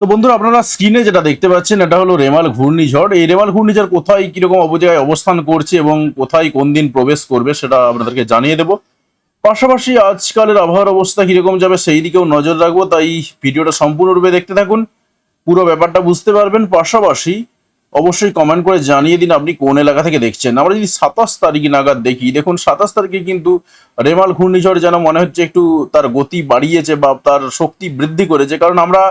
তো বন্ধুরা, আপনারা স্ক্রিনে যেটা দেখতে পাচ্ছেন, এটা হলো রেমাল ঘূর্ণিঝড়। এই রেমাল ঘূর্ণিঝড় কোথায়, কীরকম অবজায়গায় অবস্থান করছে এবং কোথায় কোন দিন প্রবেশ করবে, সেটা আপনাদেরকে জানিয়ে দেব। পাশাপাশি আজকালের আবহাওয়ার অবস্থা কীরকম যাবে, সেই দিকেও নজর রাখব। তাই ভিডিওটা সম্পূর্ণরূপে দেখতে থাকুন, পুরো ব্যাপারটা বুঝতে পারবেন। পাশাপাশি অবশ্যই কমেন্ট করে জানিয়ে দিন আপনি কোন এলাকা থেকে দেখছেন। আমরা যদি সাতাশ তারিখ নাগাদ দেখি, দেখুন সাতাশ তারিখে কিন্তু রেমাল ঘূর্ণিঝড় যেন মনে হচ্ছে একটু তার গতি বাড়িয়েছে বা তার শক্তি বৃদ্ধি করেছে। কারণ আমরা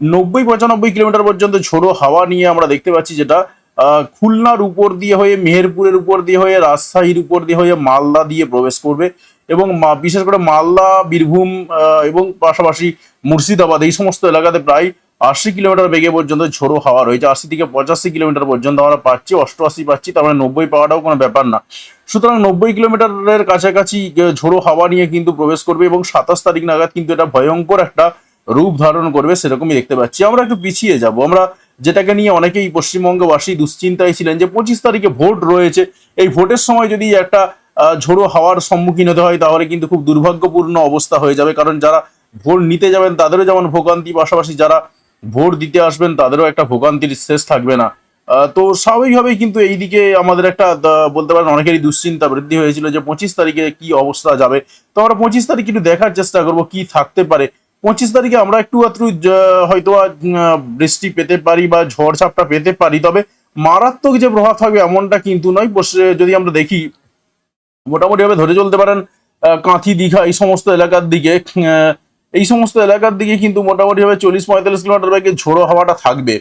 নব্বই পঁচানব্বই কিলোমিটার পর্যন্ত ঝোড়ো হাওয়া নিয়ে আমরা দেখতে পাচ্ছি যেটা খুলনার উপর দিয়ে হয়ে, মেহেরপুরের উপর দিয়ে হয়ে, রাজশাহীর উপর দিয়ে হয়ে মালদা দিয়ে প্রবেশ করবে এবং বিশেষ করে মালদা, বীরভূম এবং পাশাপাশি মুর্শিদাবাদ এই সমস্ত এলাকাতে প্রায় আশি কিলোমিটার বেগে পর্যন্ত ঝোড়ো হাওয়া রয়েছে। আশি থেকে পঁচাশি কিলোমিটার পর্যন্ত আমরা পাচ্ছি, অষ্টআশি পাচ্ছি, তার মানে নব্বই পাওয়াটাও কোনো ব্যাপার না। সুতরাং নব্বই কিলোমিটারের কাছাকাছি ঝোড়ো হাওয়া নিয়ে কিন্তু প্রবেশ করবে এবং সাতাশ তারিখ নাগাদ কিন্তু এটা ভয়ঙ্কর একটা রূপ ধারণ করবে, সেরকমই দেখতে পাচ্ছি। আমরা একটু পিছিয়ে যাব। আমরা যেটাকে নিয়ে অনেকেই পশ্চিমবঙ্গবাসী দুশ্চিন্তায় ছিলেন যে, পঁচিশ তারিখে ভোট রয়েছে। এই ভোটের সময় যদি একটা ঝোড়ো হাওয়ার সম্মুখীন হতে হয়, তাহলে কিন্তু খুব দুর্ভাগ্যপূর্ণ অবস্থা হয়ে যাবে। কারণ যারা ভোট নিতে যাবেন, তাদেরও যেমন ভোগান্তি, পাশাপাশি যারা ভোট দিতে আসবেন, তাদেরও একটা ভোগান্তির শেষ থাকবে না। তো স্বাভাবিকভাবেই কিন্তু এই দিকে আমাদের একটা বলতে পারেন, অনেকেরই দুশ্চিন্তা বৃদ্ধি হয়েছিল যে, পঁচিশ তারিখে কি অবস্থা যাবে। তো আমরা পঁচিশ তারিখ একটু দেখার চেষ্টা করব, কি থাকতে পারে। পঁচিশ তারিখে আমরা একটু আত্রু হয়তো বৃষ্টি পেতে পারি বা ঝড় ঝাপটা পেতে পারি, তবে মারাত্মক যে প্রভাব থাকবে এমনটা কিন্তু নয়। বসে- যদি আমরা দেখি মোটামুটি ভাবে ধরে চলতে পারেন কাঁথি, দীঘা, এই সমস্ত এলাকার দিকে এই সমস্ত এলাকার দিকে কিন্তু মোটামুটি ভাবে চল্লিশ পঁয়তাল্লিশ কিলোমিটার বেগে ঝোড়ো হাওয়াটা থাকবে।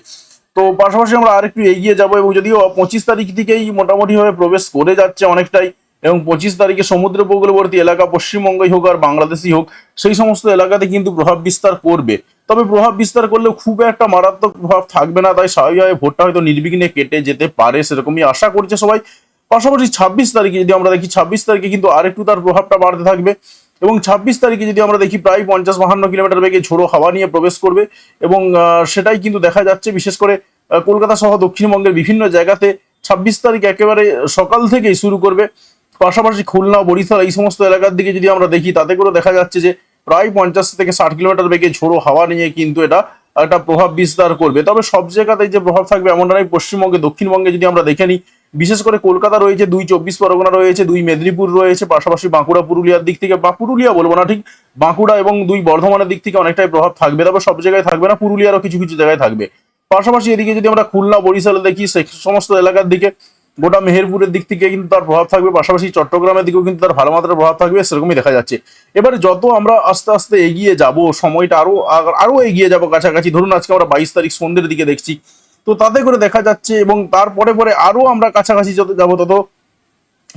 তো পাশাপাশি আমরা আরেকটু এগিয়ে যাব এবং যদিও পঁচিশ তারিখ থেকেই মোটামুটি ভাবে প্রবেশ করে যাচ্ছে অনেকটাই এবং পঁচিশ তারিখে সমুদ্র উপকূলবর্তী এলাকা পশ্চিমবঙ্গই হোক আর বাংলাদেশই হোক, সেই সমস্ত এলাকাতে কিন্তু প্রভাব বিস্তার করবে। তবে প্রভাব বিস্তার করলেও খুব একটা মারাত্মক প্রভাব থাকবে না, তাই স্বাভাবিকভাবে ভোটটা হয়তো নির্বিঘ্নে কেটে যেতে পারে, সেরকমই আশা করছে সবাই। পাশাপাশি ছাব্বিশ তারিখে যদি আমরা দেখি, ছাব্বিশ তারিখে কিন্তু আরেকটু তার প্রভাবটা বাড়তে থাকবে এবং ছাব্বিশ তারিখে যদি আমরা দেখি, প্রায় পঞ্চাশ বাহান্ন কিলোমিটার বেগে ঝোড়ো হাওয়া নিয়ে প্রবেশ করবে এবং সেটাই কিন্তু দেখা যাচ্ছে, বিশেষ করে কলকাতা সহ দক্ষিণবঙ্গের বিভিন্ন জায়গাতে ছাব্বিশ তারিখ একেবারে সকাল থেকেই শুরু করবে। পাশাপাশি খুলনা, বরিশাল এই সমস্ত এলাকার দিকে যদি আমরা দেখি, তাতে করে দেখা যাচ্ছে যে প্রায় পঞ্চাশ থেকে ষাট কিলোমিটার বেগে ঝোড়ো হাওয়া নিয়ে কিন্তু এটা একটা প্রভাব বিস্তার করবে। তবে সব জায়গাতেই যে প্রভাব থাকবে এমনটা নয় পশ্চিমবঙ্গে, দক্ষিণবঙ্গে যদি আমরা দেখে নিই, বিশেষ করে কলকাতা রয়েছে, দুই চব্বিশ পরগনা রয়েছে, দুই মেদিনীপুর রয়েছে, পাশাপাশি বাঁকুড়া, পুরুলিয়ার দিক থেকে, বা পুরুলিয়া বলব না, ঠিক বাঁকুড়া এবং দুই বর্ধমানের দিক থেকে অনেকটাই প্রভাব থাকবে, তবে সব জায়গায় থাকবে না, পুরুলিয়ারও কিছু কিছু জায়গায় থাকবে। পাশাপাশি এদিকে যদি আমরা খুলনা, বরিশালে দেখি, সে সমস্ত এলাকার দিকে গোটা মেহেরপুরের দিক থেকে কিন্তু তার প্রভাব থাকবে, পাশাপাশি চট্টগ্রামের দিকেও কিন্তু তার ভালো মাত্রার প্রভাব থাকবে, সেরকমই দেখা যাচ্ছে। এবারে যত আমরা আস্তে আস্তে এগিয়ে যাব, সময়টা আরও আরও এগিয়ে যাব কাছাকাছি, ধরুন আজকে আমরা বাইশ তারিখ সন্ধ্যের দিকে দেখছি, তো তাতে করে দেখা যাচ্ছে এবং তারপরে পরে আরও আমরা কাছাকাছি যত যাব, তত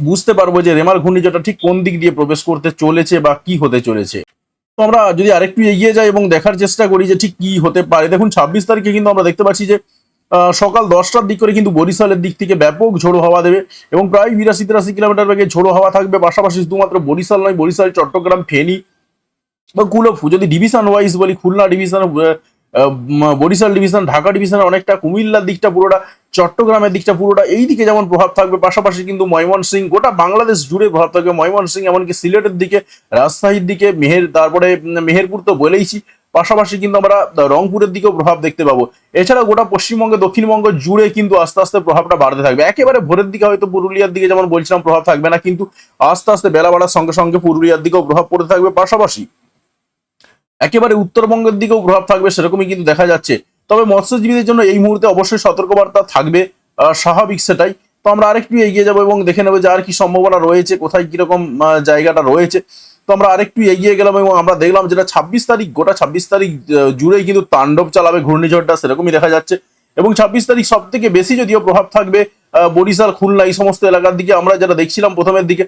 বুঝতে পারব যে রেমাল ঘূর্ণিঝড়টা ঠিক কোন দিক দিয়ে প্রবেশ করতে চলেছে বা কি হতে চলেছে। তো আমরা যদি আরেকটু এগিয়ে যাই এবং দেখার চেষ্টা করি যে ঠিক কি হতে পারে, দেখুন ছাব্বিশ তারিখে কিন্তু আমরা দেখতে পাচ্ছি যে সকাল দশটার দিক করে কিন্তু বরিশালের দিক থেকে ব্যাপক ঝোড়ো হাওয়া দেবে এবং প্রায় বিরাশি তিরাশি কিলোমিটার বেগে ঝোড়ো হাওয়া থাকবে। পাশাপাশি শুধুমাত্র বরিশাল নয়, বরিশাল, চট্টগ্রাম, ফেনী বা কুলফু যদি ডিভিশন ওয়াইজ বলি, Khulna division Barishal division Dhaka division অনেকটা কুমিল্লার দিকটা পুরোটা, চট্টগ্রামের দিকটা পুরোটা এই দিকে যেমন প্রভাব থাকবে। পাশাপাশি কিন্তু ময়মনসিং, গোটা বাংলাদেশ জুড়ে প্রভাব থাকবে ময়মনসিং, এমনকি সিলেটের দিকে, রাজশাহীর দিকে, মেহের, তারপরে মেহেরপুর তো বলেইছি পাশাপাশি কিন্তু আমরা রংপুরের দিকেও প্রভাব দেখতে পাবো। এছাড়া গোটা পশ্চিমবঙ্গে, দক্ষিণবঙ্গ জুড়ে কিন্তু আস্তে আস্তে প্রভাবটা বাড়তে থাকবে। একেবারে ভোরের দিকে হয়তো পুরুলিয়ার দিকে যেমন বলছিলাম প্রভাব থাকবে না, কিন্তু আস্তে আস্তে বেলা বাড়ার সঙ্গে সঙ্গে পুরুলিয়ার দিকেও প্রভাব পড়তে থাকবে। পাশাপাশি একেবারে উত্তরবঙ্গের দিকেও প্রভাব থাকবে সেরকমই কিন্তু দেখা যাচ্ছে। তবে মৎস্যজীবীদের জন্য এই মুহূর্তে অবশ্যই সতর্কবার্তা থাকবে স্বাভাবিক সেটাই। তো আমরা আরেকটু এগিয়ে যাব এবং দেখে নেব যে আর কি সম্ভাবনা রয়েছে, কোথায় কীরকম জায়গাটা রয়েছে। তো আমরা আরেকটু এগিয়ে গেলাম এবং আমরা দেখলাম যেটা ছাব্বিশ তারিখ, গোটা ছাব্বিশ তারিখ জুড়েই কিন্তু তাণ্ডব চালাবে ঘূর্ণিঝড়টা, সেরকমই দেখা যাচ্ছে। এবং ছাব্বিশ তারিখ সব থেকে বেশি যদিও প্রভাব থাকবে বরিশাল, খুলনা এই সমস্ত এলাকার দিকে আমরা যেটা দেখছিলাম প্রথমের দিকে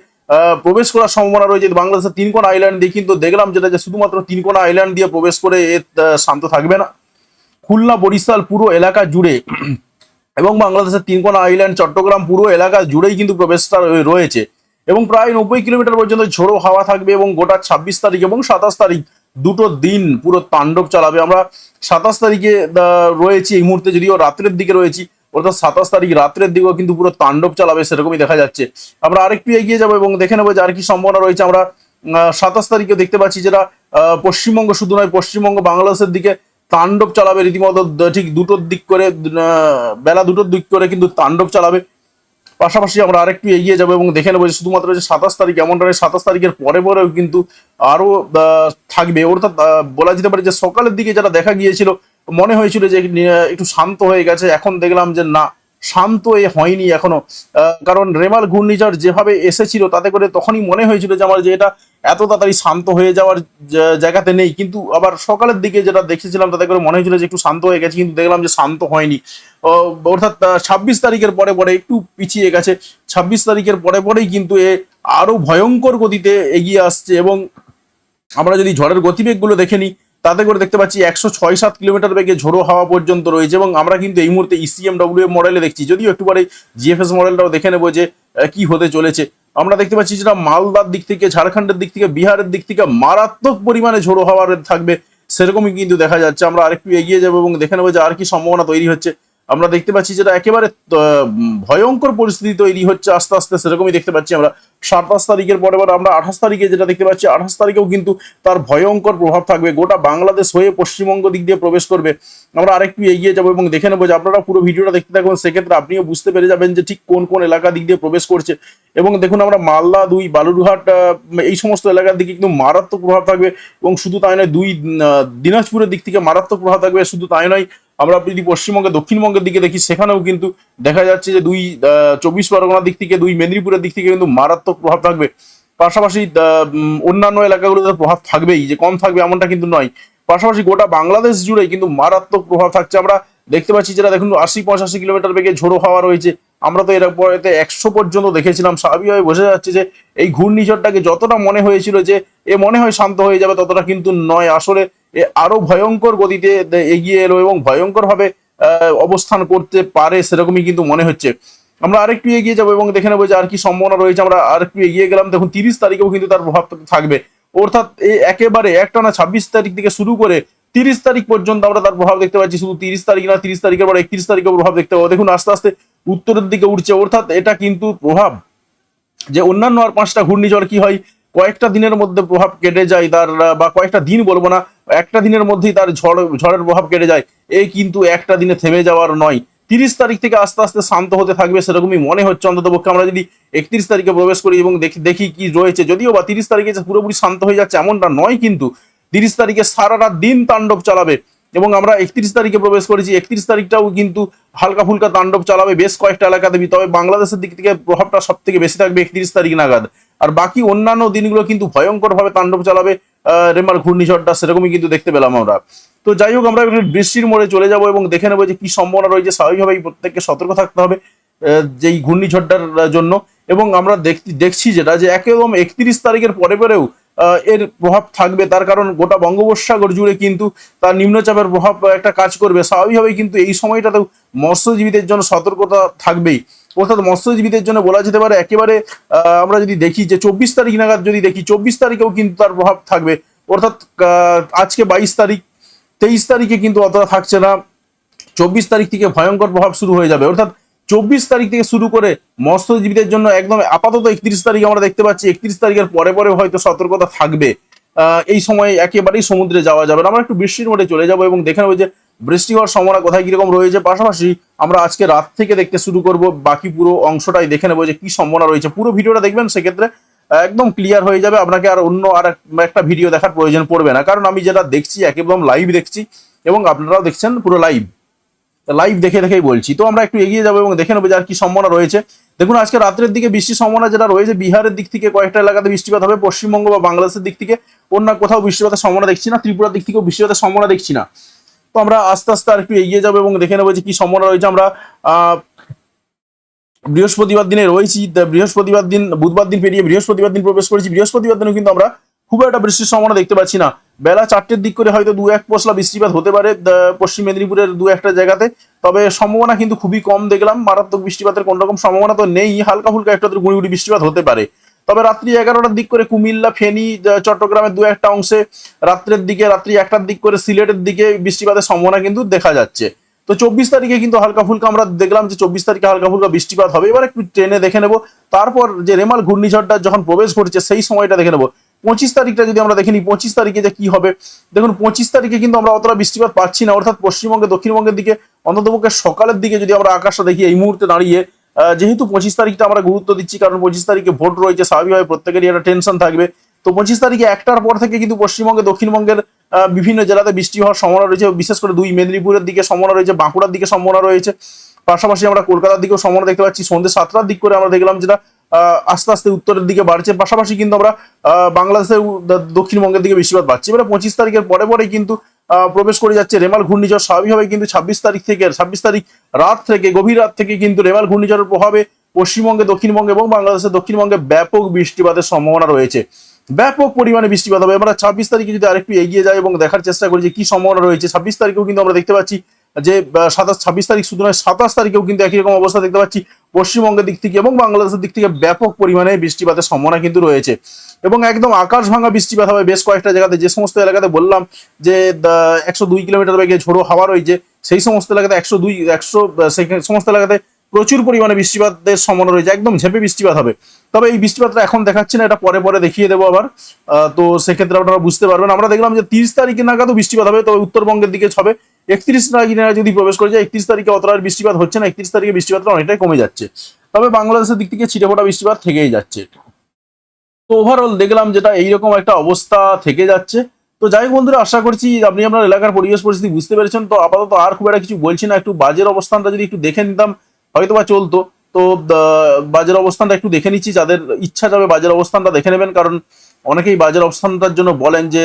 প্রবেশ করার সম্ভাবনা রয়েছে। বাংলাদেশের তিনকোনা আইল্যান্ড দিয়ে কিন্তু দেখলাম যেটা যে শুধুমাত্র তিনকোনা আইল্যান্ড দিয়ে প্রবেশ করে এ শান্ত থাকবে না। খুলনা, বরিশাল পুরো এলাকা জুড়ে, এবং বাংলাদেশের তিনকোনা আইল্যান্ড চট্টগ্রাম পুরো এলাকা জুড়েই কিন্তু প্রবেশটা রয়েছে। এবং প্রায় নব্বই কিলোমিটার পর্যন্ত ঝোড়ো হাওয়া থাকবে এবং গোটা ছাব্বিশ তারিখ এবং সাতাশ তারিখ দুটো দিন পুরো তাণ্ডব চালাবে। আমরা সাতাশ তারিখে রয়েছি এই মুহূর্তে যদিও রাত্রের দিকে রয়েছি, অর্থাৎ সাতাশ তারিখ রাত্রের দিকেও কিন্তু পুরো তাণ্ডব চালাবে সেরকমই দেখা যাচ্ছে। আমরা আরেকটু এগিয়ে যাব এবং দেখে নেব যে আর কি সম্ভাবনা রয়েছে। আমরা সাতাশ তারিখে দেখতে পাচ্ছি যেটা পশ্চিমবঙ্গ শুধু নয়, পশ্চিমবঙ্গ বাংলাদেশের দিকে তাণ্ডব চালাবে রীতিমতো। ঠিক দুটোর দিক করে বেলা দুটোর দিক করে কিন্তু তাণ্ডব চালাবে। পাশাপাশি আমরা আরেকটু এগিয়ে যাব এবং দেখে নেব যে শুধুমাত্র যে সাতাশ তারিখ এমন নয়, সাতাশ তারিখের পরে পরেও কিন্তু আরও থাকবে। অর্থাৎ বলা যেতে পারে যে সকালের দিকে যারা দেখা গিয়েছিল, মনে হয়েছিল যে একটু শান্ত হয়ে গেছে। এখন দেখলাম যে না শান্ত এ হয়নি এখনও। কারণ রেমাল ঘূর্ণিঝড় যেভাবে এসেছিল, তাতে করে তখনই মনে হয়েছিল যে আমার যে এটা এত তাড়াতাড়ি শান্ত হয়ে যাওয়ার জায়গাতে নেই। কিন্তু আবার সকালের দিকে যেটা দেখেছিলাম, তাতে করে মনে হয়েছিল যে একটু শান্ত হয়ে গেছে, কিন্তু দেখলাম যে শান্ত হয়নি। অর্থাৎ ছাব্বিশ তারিখের পরে পরে একটু পিছিয়ে গেছে। ছাব্বিশ তারিখের পরে পরেই কিন্তু এ আরও ভয়ঙ্কর গতিতে এগিয়ে আসছে এবং আমরা যদি ঝড়ের গতিবেগগুলো দেখে নিই তাতে করে দেখতে পাচ্ছি একশো ছয় সাত কিলোমিটার বেগে ঝোড়ো হাওয়া পর্যন্ত রয়েছে এবং আমরা কিন্তু এই মুহূর্তে ইসিএম ডব্লিউ মডেলে দেখছি। যদিও একটু পরে জিএফএস মডেলটাও দেখে নেব যে কি হতে চলেছে। আমরা দেখতে পাচ্ছি যেটা মালদার দিক থেকে, ঝাড়খণ্ডের দিক থেকে, বিহারের দিক থেকে মারাত্মক পরিমাণে ঝোড়ো হাওয়ার থাকবে, সেরকমই কিন্তু দেখা যাচ্ছে। আমরা আরেকটু এগিয়ে যাব এবং দেখে নেব যে আর কি সম্ভাবনা তৈরি হচ্ছে। আমরা দেখতে পাচ্ছি যেটা একেবারে ভয়ঙ্কর পরিস্থিতি তৈরি হচ্ছে আস্তে আস্তে, সেরকমই দেখতে পাচ্ছি আমরা। সাতাশ তারিখের পরে পরে আমরা আঠাশ তারিখে যেটা দেখতে পাচ্ছি, আঠাশ তারিখেও কিন্তু তার ভয়ঙ্কর প্রভাব থাকবে। গোটা বাংলাদেশ হয়ে পশ্চিমবঙ্গ দিক দিয়ে প্রবেশ করবে। আমরা আরেকটু এগিয়ে যাব এবং দেখে নেব যে আপনারা পুরো ভিডিওটা দেখতে থাকুন। সেক্ষেত্রে আপনিও বুঝতে পেরে যাবেন যে ঠিক কোন কোন এলাকা দিক দিয়ে প্রবেশ করছে। এবং দেখুন আমরা মালদা, দুই, বালুরঘাট এই সমস্ত এলাকার দিকে কিন্তু মারাত্মক প্রভাব থাকবে। এবং শুধু তাই নয়, দুই দিনাজপুরের দিক থেকে মারাত্মক প্রভাব থাকবে। শুধু তাই নয় আমরা যদি পশ্চিমবঙ্গে দক্ষিণবঙ্গের দিকে দেখি, সেখানেও কিন্তু দেখা যাচ্ছে যে দুই চব্বিশ পরগনার দিক থেকে, দুই মেদিনীপুরের দিক থেকে কিন্তু মারাত্মক প্রভাব থাকবে। পাশাপাশি অন্যান্য এলাকাগুলোতে প্রভাব থাকবেই, যে কম থাকবে এমনটা কিন্তু নয়। পাশাপাশি গোটা বাংলাদেশ জুড়েই কিন্তু মারাত্মক প্রভাব থাকছে। আমরা দেখতে পাচ্ছি যেটা, দেখুন, আশি পঁচাশি কিলোমিটার বেগে ঝোড়ো হাওয়া রয়েছে। আমরা তো এর পরেতে একশো পর্যন্ত দেখেছিলাম। স্বাভাবিকভাবে বোঝা যাচ্ছে যে এই ঘূর্ণিঝড়টাকে যতটা মনে হয়েছিল যে, এ মনে হয় শান্ত হয়ে যাবে, ততটা কিন্তু নয়। আসলে আরও ভয়ঙ্কর গতিতে এগিয়ে এলো এবং ভয়ঙ্কর ভাবে অবস্থান করতে পারে সেরকমই কিন্তু মনে হচ্ছে। আমরা আরেকটু এগিয়ে যাব এবং দেখে নেব যে আর কি সম্ভাবনা রয়েছে। আমরা আরেকটু এগিয়ে গেলাম। দেখুন, তিরিশ তারিখেও কিন্তু তার প্রভাব থাকবে। অর্থাৎ এই একেবারে একটানা ছাব্বিশ তারিখ থেকে শুরু করে তিরিশ তারিখ পর্যন্ত আমরা তার প্রভাব দেখতে পাচ্ছি। শুধু তিরিশ তারিখ না, তিরিশ তারিখের পর একত্রিশ তারিখের প্রভাব দেখতে পাবো। দেখুন, আস্তে আস্তে উত্তরের দিকে উঠছে। অর্থাৎ এটা কিন্তু প্রভাব যে অন্যান্য আর পাঁচটা ঘূর্ণিঝড় কি হয় কয়েকটা দিনের মধ্যে প্রভাব কেটে যায় তার, বা কয়েকটা দিন বলব না, একটা দিনের মধ্যেই তার ঝড়, ঝড়ের প্রভাব কেটে যায়। এই কিন্তু একটা দিনে থেমে যাওয়ার নয়। তিরিশ তারিখ থেকে আস্তে আস্তে শান্ত হতে থাকবে সেরকমই মনে হচ্ছে অন্তত পক্ষে আমরা যদি একত্রিশ তারিখে প্রবেশ করি এবং দেখি দেখি কি রয়েছে, যদিও বা তিরিশ তারিখে পুরোপুরি শান্ত হয়ে যাচ্ছে এমনটা নয় কিন্তু তিরিশ তারিখে সারা রাত দিন তাণ্ডব চালাবে। এবং আমরা একত্রিশ তারিখে প্রবেশ করেছি। একত্রিশ তারিখটাও কিন্তু হালকা ফুলকা তাণ্ডব চালাবে, বেশ কয়েকটা এলাকাতে তবে বাংলাদেশের দিক থেকে প্রভাবটা সব থেকে বেশি থাকবে একত্রিশ তারিখ নাগাদ। আর বাকি অন্যান্য দিনগুলো কিন্তু ভয়ঙ্কর ভাবে তাণ্ডব চালাবে রেমার ঘূর্ণিঝড়টা সেরকমই কিন্তু দেখতে পেলাম আমরা। তো যাই হোক, আমরা বৃষ্টির মোড়ে চলে যাব এবং দেখে নেব যে কি সম্ভাবনা রয়েছে। স্বাভাবিকভাবেই প্রত্যেককে সতর্ক থাকতে হবে যেই ঘূর্ণিঝড়টার জন্য। এবং আমরা দেখছি যেটা যে একদম একত্রিশ তারিখের পরে পরেও এর প্রভাব থাকবে। তার কারণ গোটা বঙ্গোপসাগর জুড়ে কিন্তু তার নিম্নচাপের প্রভাব একটা কাজ করবে। স্বাভাবিকভাবেই কিন্তু এই সময়টাতেও মৎস্যজীবীদের জন্য সতর্কতা থাকবেই। অর্থাৎ মৎস্যজীবীদের জন্য বলা যেতে পারে, একেবারে আমরা যদি দেখি যে চব্বিশ তারিখ নাগাদ যদি দেখি, চব্বিশ তারিখেও কিন্তু তার প্রভাব থাকবে। অর্থাৎ আজকে বাইশ তারিখ, তেইশ তারিখে কিন্তু অতটা থাকছে না। চব্বিশ তারিখ থেকে ভয়ঙ্কর প্রভাব শুরু হয়ে যাবে। অর্থাৎ চব্বিশ তারিখ থেকে শুরু করে মৎস্যজীবীদের জন্য একদম আপাতত একত্রিশ তারিখ আমরা দেখতে পাচ্ছি। একত্রিশ তারিখের পরে পরে হয়তো সতর্কতা থাকবে। এই সময় একেবারেই সমুদ্রে যাওয়া যাবে আমরা একটু বৃষ্টির মোড়ে চলে যাব এবং দেখে নেব যে বৃষ্টি হওয়ার সম্ভাবনা কোথায় কীরকম রয়েছে। পাশাপাশি আমরা আজকে রাত থেকে দেখতে শুরু করব বাকি পুরো অংশটাই। দেখে নেব যে কি সম্ভাবনা রয়েছে। পুরো ভিডিওটা দেখবেন, সেক্ষেত্রে একদম ক্লিয়ার হয়ে যাবে। আপনাকে আর অন্য আর একটা ভিডিও দেখার প্রয়োজন পড়বে না। কারণ আমি যেটা দেখছি একদম লাইভ দেখছি এবং আপনারাও দেখছেন পুরো লাইভ লাইভ দেখে দেখেই বলছি। তো আমরা একটু এগিয়ে যাব এবং দেখে নেব যে আর কি সম্ভাবনা রয়েছে। দেখুন, আজকে রাত্রের দিকে বৃষ্টির সম্ভাবনা যেটা রয়েছে, বিহারের দিক থেকে কয়েকটা এলাকাতে বৃষ্টিপাত হবে, পশ্চিমবঙ্গ বা বাংলাদেশের দিক থেকে অন্য কোথাও বৃষ্টিপাতের সম্ভাবনা দেখছি না, ত্রিপুরার দিক থেকেও বৃষ্টিপাতের সম্ভাবনা দেখছি না। তো আমরা আস্তে আস্তে আর একটু এগিয়ে যাব এবং দেখে নেব যে কি সম্ভাবনা রয়েছে। আমরা বৃহস্পতিবার দিনে রয়েছি বৃহস্পতিবার দিন, বুধবার দিন পেরিয়ে বৃহস্পতিবার দিন প্রবেশ করেছি। বৃহস্পতিবার দিনও কিন্তু আমরা খুব একটা বৃষ্টির সম্ভাবনা দেখতে পাচ্ছি না। বেলা চারটের দিক করে হয়তো দু এক পশলা বৃষ্টিপাত হতে পারে পশ্চিম মেদিনীপুরের দু একটা জায়গাতে। তবে সম্ভাবনা কিন্তু খুবই কম দেখলাম, মারাত্মক বৃষ্টিপাতের কোন রকম সম্ভাবনা তো নেই হালকা ফুলকা একটা গুঁড়ি বৃষ্টিপাত হতে পারে। তবে রাত্রি এগারোটার দিক করে কুমিল্লা, ফেনী চট্টগ্রামের দু একটা অংশে রাত্রের দিকে, রাত্রি একটার দিক করে সিলেটের দিকে বৃষ্টিপাতের সম্ভাবনা কিন্তু দেখা যাচ্ছে। তো চব্বিশ তারিখে কিন্তু হালকা ফুলকা আমরা দেখলাম যে চব্বিশ তারিখে হালকা ফুলকা বৃষ্টিপাত হবে। এবার একটু ট্রেনে দেখে নেব। তারপর যে রেমাল ঘূর্ণিঝড়টা যখন প্রবেশ করছে, সেই সময়টা দেখে নেব। পঁচিশ তারিখটা যদি আমরা দেখে নিই, পঁচিশ তারিখে যে কি হবে? দেখুন, পঁচিশ তারিখে কিন্তু আমরা অতটা বৃষ্টিপাত পাচ্ছি না, অর্থাৎ পশ্চিমবঙ্গে, দক্ষিণবঙ্গের দিকে অন্ততপক্ষে সকালের দিকে যদি আমরা আকাশটা দেখি, এই মুহূর্তে দাঁড়িয়ে যেহেতু পঁচিশ তারিখটা আমরা গুরুত্ব দিচ্ছি, কারণ পঁচিশ তারিখে ভোট রয়েছে, স্বাভাবিকভাবে প্রত্যেকেরই একটা টেনশন থাকবে। তো পঁচিশ তারিখে একটার পর থেকে কিন্তু পশ্চিমবঙ্গে, দক্ষিণবঙ্গের বিভিন্ন জেলাতে বৃষ্টি হওয়ার সম্ভাবনা রয়েছে, বিশেষ করে দুই মেদিনীপুরের দিকে সম্ভাবনা রয়েছে, বাঁকুড়ার দিকে সম্ভাবনা রয়েছে। পাশাপাশি আমরা কলকাতার দিকেও সম্ভাবনা দেখতে পাচ্ছি, সন্ধ্যে সাতটার দিক করে আমরা দেখলাম যেটা আস্তে আস্তে উত্তরের দিকে বাড়ছে। পাশাপাশি কিন্তু আমরা বাংলাদেশের দক্ষিণবঙ্গের দিকে বৃষ্টিপাত পাচ্ছি এবারে পঁচিশ তারিখের পরে পরে কিন্তু প্রবেশ করে যাচ্ছে রেমাল ঘূর্ণিঝড়। স্বাভাবিকভাবে কিন্তু ছাব্বিশ তারিখ থেকে, ছাব্বিশ তারিখ রাত থেকে, গভীর রাত থেকে কিন্তু রেমাল ঘূর্ণিঝড়ের প্রভাবে পশ্চিমবঙ্গে দক্ষিণবঙ্গে এবং বাংলাদেশের দক্ষিণবঙ্গে ব্যাপক বৃষ্টিপাতের সম্ভাবনা রয়েছে। ব্যাপক পরিমাণে বৃষ্টিপাত হবে। আমরা ছাব্বিশ তারিখে যদি আরেকটু এগিয়ে যাই এবং দেখার চেষ্টা করি যে কি সম্ভাবনা রয়েছে, ছাব্বিশ তারিখেও কিন্তু আমরা দেখতে পাচ্ছি যে সাতাশ, ছাব্বিশ তারিখ শুধু নয় সাতাশ তারিখেও কিন্তু একই রকম অবস্থা দেখতে পাচ্ছি পশ্চিমবঙ্গের দিক থেকে এবং বাংলাদেশের দিক থেকে ব্যাপক পরিমাণে বৃষ্টিপাতের সম্ভাবনা কিন্তু রয়েছে। এবং একদম আকাশ ভাঙা বৃষ্টিপাত হবে বেশ কয়েকটা জায়গাতে। যে সমস্ত এলাকাতে বললাম যে একশো দুই কিলোমিটার বেগে ঝোড়ো হাওয়া রয়েছে, সেই সমস্ত এলাকাতে একশো দুই, একশো সমস্ত এলাকাতে প্রচুর পরিমাণে বৃষ্টিপাতের সম্ভাবনা রয়েছে। একদম ঝেপে বৃষ্টিপাত হবে। তবে এই বৃষ্টিপাতটা এখন দেখাচ্ছি না, এটা পরে পরে দেখিয়ে দেবো আবার। তো সেক্ষেত্রে আপনারা বুঝতে পারবেন। আমরা দেখলাম যে তিরিশ তারিখে নাগাদও বৃষ্টিপাত হবে, তবে উত্তরবঙ্গের দিকে হবে একত্রিশ তারিখে যদি প্রবেশ করে যায়, একত্রিশ তারিখে অতটা বৃষ্টিপাত হচ্ছে না, একত্রিশ তারিখে বৃষ্টিপাতটা অনেকটাই কমে যাচ্ছে। তবে বাংলাদেশের দিক থেকে ছিটেফোঁটা বৃষ্টিপাত থেকেই যাচ্ছে। তো ওভারঅল দেখলাম যেটা এইরকম একটা অবস্থা থেকে যাচ্ছে। তো যাই হোক বন্ধুরা, আশা করছি আপনি আপনার এলাকার পরিবেশ পরিস্থিতি বুঝতে পেরেছেন। তো আপাতত আর খুব একটা কিছু বলছি না, একটু বাজের অবস্থানটা যদি একটু দেখে নিতাম হয়তো বা চলতো। তো বাজের অবস্থানটা একটু দেখে নিচ্ছি, যাদের ইচ্ছা যাবে বাজের অবস্থানটা দেখে নেবেন। কারণ অনেকেই বাজের অবস্থানটার জন্য বলেন যে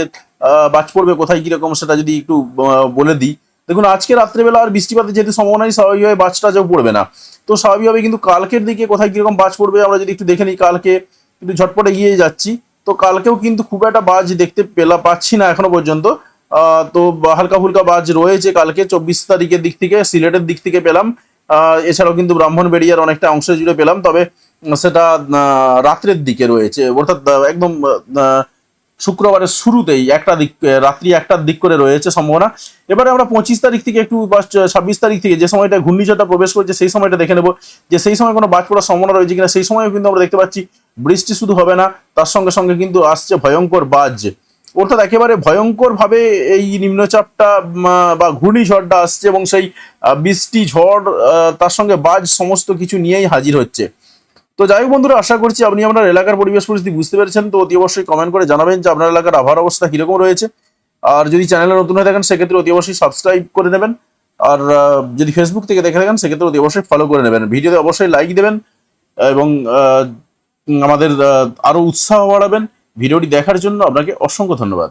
বাজ পড়বে কোথায়, কীরকম সেটা যদি একটু বলে দিই। দেখুন, আজকে রাত্রেবেলা আর বৃষ্টিপাতের যেহেতু সম্ভাবনাই স্বাভাবিকভাবে বাজটা যাও পড়বে না। তো স্বাভাবিকভাবে কিন্তু কালকের দিকে কোথায় কীরকম বাজ পড়বে আমরা যদি একটু দেখে নিই, কালকে একটু ঝটপটে গিয়ে যাচ্ছি। তো কালকেও কিন্তু খুব একটা বাজ দেখতে পেলা, পাচ্ছি না এখনও পর্যন্ত। তো হালকা ফুলকা বাজ রয়েছে কালকে, চব্বিশ তারিখের দিক থেকে, সিলেটের দিক থেকে পেলাম। এছাড়াও কিন্তু ব্রাহ্মণ ব্রাহ্মণবেড়িয়ার অনেকটা অংশ জুড়ে পেলাম, তবে সেটা রাত্রের দিকে রয়েছে। অর্থাৎ একদম শুক্রবারের শুরুতেই একটা দিক রাত্রি একটার দিক করে রয়েছে সম্ভাবনা। এবারে আমরা পঁচিশ তারিখ থেকে একটু বা ছাব্বিশ তারিখ থেকে যে সময়টা ঘূর্ণিঝড়টা প্রবেশ করছে সেই সময়টা দেখে নেব। যে সেই সময় কোনো বাজ পড়ার সম্ভাবনা রয়েছে কিনা, সেই সময়ও কিন্তু আমরা দেখতে পাচ্ছি বৃষ্টি শুধু হবে না, তার সঙ্গে সঙ্গে কিন্তু আসছে ভয়ঙ্কর বাজ। অর্থাৎ একেবারে ভয়ঙ্কর ভাবে এই নিম্নচাপটা বা ঘূর্ণিঝড়টা আসছে এবং সেই বৃষ্টি, ঝড় তার সঙ্গে বাজ সমস্ত কিছু নিয়েই হাজির হচ্ছে। তো যাই হোক বন্ধুরা আশা করছি আপনি আপনার এলাকার পরিবেশ পরিস্থিতি বুঝতে পেরেছেন। তো অতি অবশ্যই কমেন্ট করে জানাবেন যে আপনার এলাকার আবহাওয়ার অবস্থা কীরকম রয়েছে। আর যদি চ্যানেলে নতুন হয়ে থাকেন সেক্ষেত্রে অতি অবশ্যই সাবস্ক্রাইব করে নেবেন আর যদি ফেসবুক থেকে দেখে থাকেন সেক্ষেত্রে অতি অবশ্যই ফলো করে নেবেন। ভিডিওতে অবশ্যই লাইক দেবেন এবং আমাদের আহ, আরও উৎসাহ বাড়াবেন। ভিডিওটি দেখার জন্য আপনাকে অসংখ্য ধন্যবাদ।